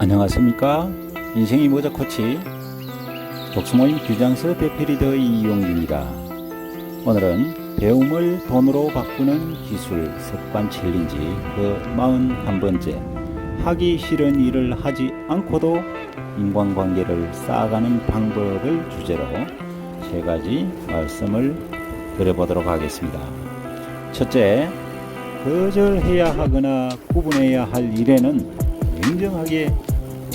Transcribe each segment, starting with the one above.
안녕하십니까? 인생이 모자 코치 독서모임 규장서 대표리더 이용규입니다. 오늘은 배움을 돈으로 바꾸는 기술 습관 챌린지 그 41번째 하기 싫은 일을 하지 않고도 인간관계를 쌓아가는 방법을 주제로 세 가지 말씀을 드려보도록 하겠습니다. 첫째 거절해야 하거나 구분해야 할 일에는 냉정하게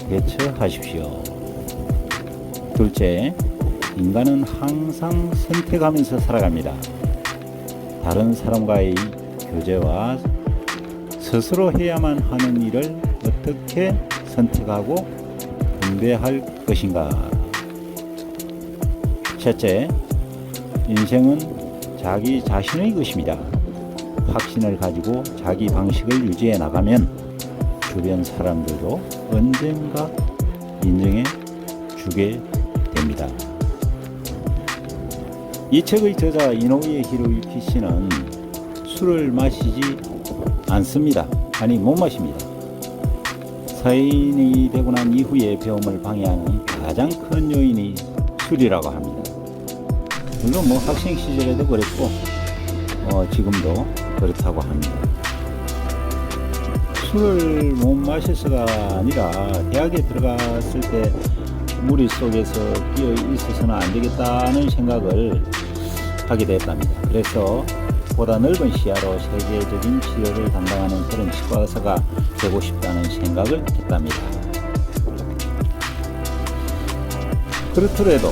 대처하십시오. 둘째, 인간은 항상 선택하면서 살아갑니다. 다른 사람과의 교제와 스스로 해야만 하는 일을 어떻게 선택하고 분배할 것인가. 셋째, 인생은 자기 자신의 것입니다. 확신을 가지고 자기 방식을 유지해 나가면 주변 사람들도 언젠가 인정해 주게 됩니다. 이 책의 저자 이노우에 히로유키 씨는 술을 마시지 않습니다. 아니 못 마십니다. 사인이 되고 난 이후에 배움을 방해하는 가장 큰 요인이 술이라고 합니다. 물론 뭐 학생 시절에도 그랬고 어, 지금도 그렇다고 합니다. 술을 못 마셔서가 아니라 대학에 들어갔을 때 무리 속에서 끼어 있어서는 안 되겠다는 생각을 하게 됐답니다. 그래서 보다 넓은 시야로 세계적인 치료를 담당하는 그런 치과 의사가 되고 싶다는 생각을 했답니다. 그렇더라도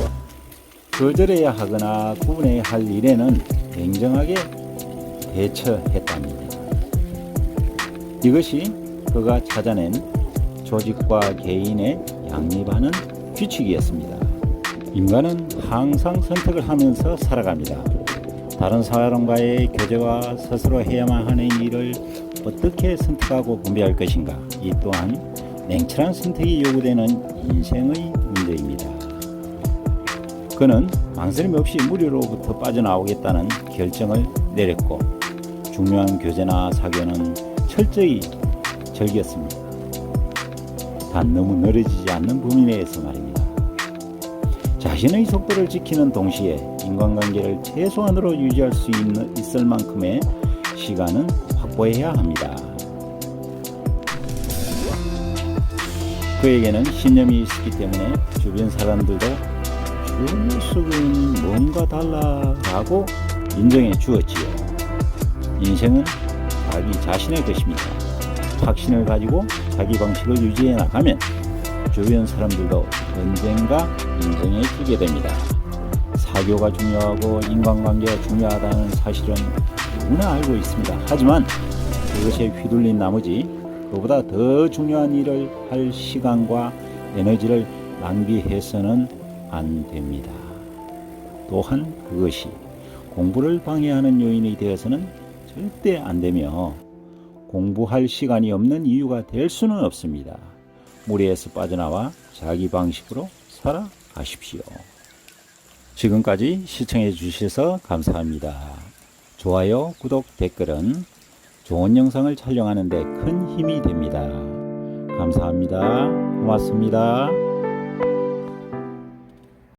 거절해야 하거나 구분해야 할 일에는 냉정하게 대처했답니다. 이것이 그가 찾아낸 조직과 개인의 양립하는 규칙이었습니다. 인간은 항상 선택을 하면서 살아갑니다. 다른 사람과의 교제와 스스로 해야만 하는 일을 어떻게 선택하고 분배할 것인가. 이 또한 냉철한 선택이 요구되는 인생의 문제입니다. 그는 망설임 없이 무리로부터 빠져나오겠다는 결정을 내렸고 중요한 교제나 사교는 철저히 즐겼습니다. 단 너무 늘어지지 않는 범위 내에서 말입니다. 자신의 속도를 지키는 동시에 인간관계를 최소한으로 유지할 수 있는, 있을 만큼의 시간은 확보해야 합니다. 그에게는 신념이 있었기 때문에 주변 사람들도 저 녀석은 뭔가 달라라고 인정해 주었지요. 인생은 자기 자신의 것입니다. 확신을 가지고 자기 방식을 유지해 나가면 주변 사람들도 언젠가 인정해 주게 됩니다. 사교가 중요하고 인간관계가 중요하다는 사실은 누구나 알고 있습니다. 하지만 그것에 휘둘린 나머지 그보다 더 중요한 일을 할 시간과 에너지를 낭비해서는 안 됩니다. 또한 그것이 공부를 방해하는 요인이 되어서는 절대 안 되며 공부할 시간이 없는 이유가 될 수는 없습니다. 무리에서 빠져나와 자기 방식으로 살아가십시오. 지금까지 시청해 주셔서 감사합니다. 좋아요, 구독, 댓글은 좋은 영상을 촬영하는 데 큰 힘이 됩니다. 감사합니다. 고맙습니다.